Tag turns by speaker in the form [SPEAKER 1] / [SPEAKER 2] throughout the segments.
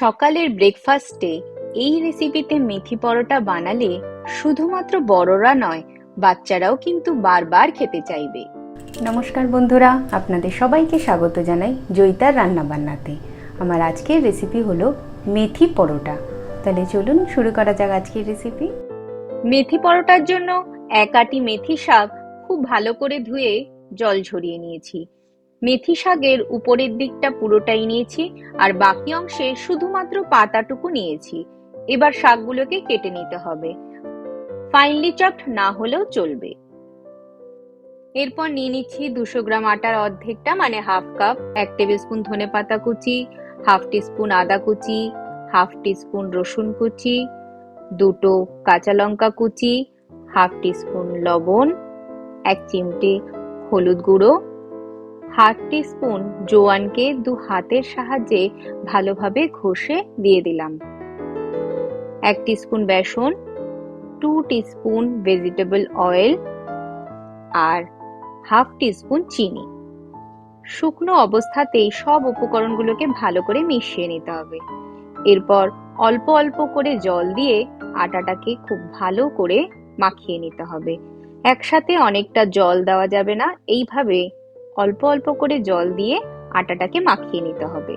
[SPEAKER 1] সকালের ব্রেকফাস্টে এই রেসিপিতে মেথি পরোটা বানালে শুধুমাত্র বড়রা নয় বাচ্চারাও কিন্তু বারবার খেতে চাইবে।
[SPEAKER 2] নমস্কার বন্ধুরা আপনাদের সবাইকে স্বাগত জানাই জয়িতার রান্নাবান্নাতে। আমার আজকের রেসিপি হলো মেথি পরোটা। তাহলে চলুন শুরু করা যাক আজকের রেসিপি
[SPEAKER 1] মেথি পরোটার জন্য এক আটি মেথি শাক খুব ভালো করে ধুয়ে জল ঝরিয়ে নিয়েছি। মেথি শাকের উপরের দিকটা পুরোটাই নিয়েছি, আর বাকি অংশে শুধুমাত্র পাতাটুকু নিয়েছি। এবার শাকগুলোকে কেটে নিতে হবে। ফাইনলি চপড না হলেও চলবে। এরপর নিয়ে নিচ্ছি দুশো গ্রাম আটার অর্ধেকটা মানে হাফ কাপ, এক টেবিল স্পুন ধনে পাতা কুচি, হাফ টিস্পুন আদা কুচি, হাফ টিস্পুন রসুন কুচি, দুটো কাঁচা লঙ্কা কুচি, হাফ টিস্পুন লবণ, এক চিমটে হলুদ গুঁড়ো হাফ টিস্পুন জোয়ানকে দু হাতের সাহায্যে ভালোভাবে ঘষে দিয়ে দিলাম। এক টিস্পুন বেসন, টু টিস্পুন ভেজিটেবল অয়েল আর হাফ টিস্পুন চিনি। শুকনো অবস্থাতেই সব উপকরণগুলোকে ভালো করে মিশিয়ে নিতে হবে। এরপর অল্প অল্প করে জল দিয়ে আটাটাকে খুব ভালো করে মাখিয়ে নিতে হবে। একসাথে অনেকটা জল দেওয়া যাবে না, এইভাবে অল্প অল্প করে জল দিয়ে আটাটাকে মাখিয়ে নিতে হবে।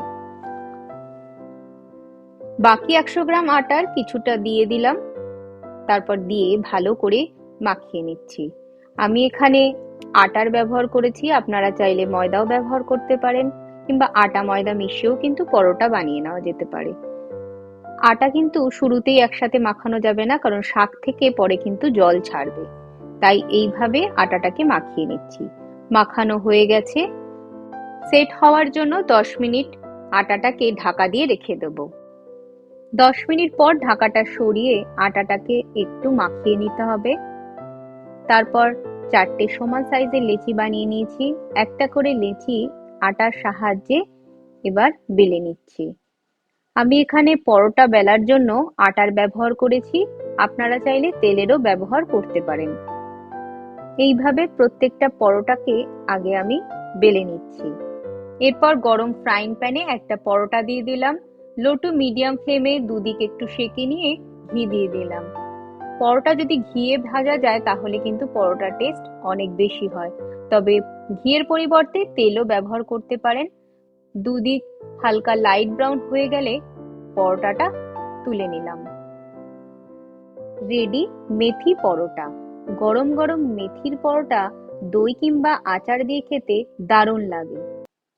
[SPEAKER 1] বাকি একশো গ্রাম আটার কিছুটা দিয়ে দিলাম। তারপর দিয়ে ভালো করে মাখিয়ে নিচ্ছি। আমি এখানে আটার ব্যবহার করেছি, আপনারা চাইলে ময়দাও ব্যবহার করতে পারেন, কিংবা আটা ময়দা মিশিয়েও কিন্তু পরোটা বানিয়ে নেওয়া যেতে পারে। আটা কিন্তু শুরুতেই একসাথে মাখানো যাবে না, কারণ শাক থেকে পরে কিন্তু জল ছাড়বে। তাই এইভাবে আটাটাকে মাখিয়ে নিচ্ছি। মাখানো হয়ে গেছে। সেট হওয়ার জন্য দশ মিনিট আটাটাকে ঢাকা দিয়ে রেখে দেব। দশ মিনিট পর ঢাকাটা সরিয়ে আটাটাকে একটু মাখিয়ে নিতে হবে। তারপর চারটে সমান সাইজের লেচি বানিয়ে নিয়েছি। একটা করে লেচি আটার সাহায্যে এবার বেলে নিচ্ছি। আমি এখানে পরোটা বেলার জন্য আটার ব্যবহার করেছি। আপনারা চাইলে তেলেরও ব্যবহার করতে পারেন। এইভাবে প্রত্যেকটা পরোটাকে আগে আমি বেলে নিচ্ছি। এরপর গরম ফ্রাইং প্যানে একটা পরোটা দিয়ে দিলাম। লো টু মিডিয়াম ফ্লেমে দুদিক একটু সেকে নিয়ে ঘি দিয়ে দিলাম। পরোটা যদি ঘিয়ে ভাজা যায়, তাহলে কিন্তু পরোটার টেস্ট অনেক বেশি হয়। তবে ঘিয়ের পরিবর্তে তেলও ব্যবহার করতে পারেন। দুদিক হালকা লাইট ব্রাউন হয়ে গেলে পরোটাটা তুলে নিলাম। রেডি মেথি পরোটা। গরম গরম মেথির পরোটা দই কিংবা আচার দিয়ে খেতে দারুণ লাগে।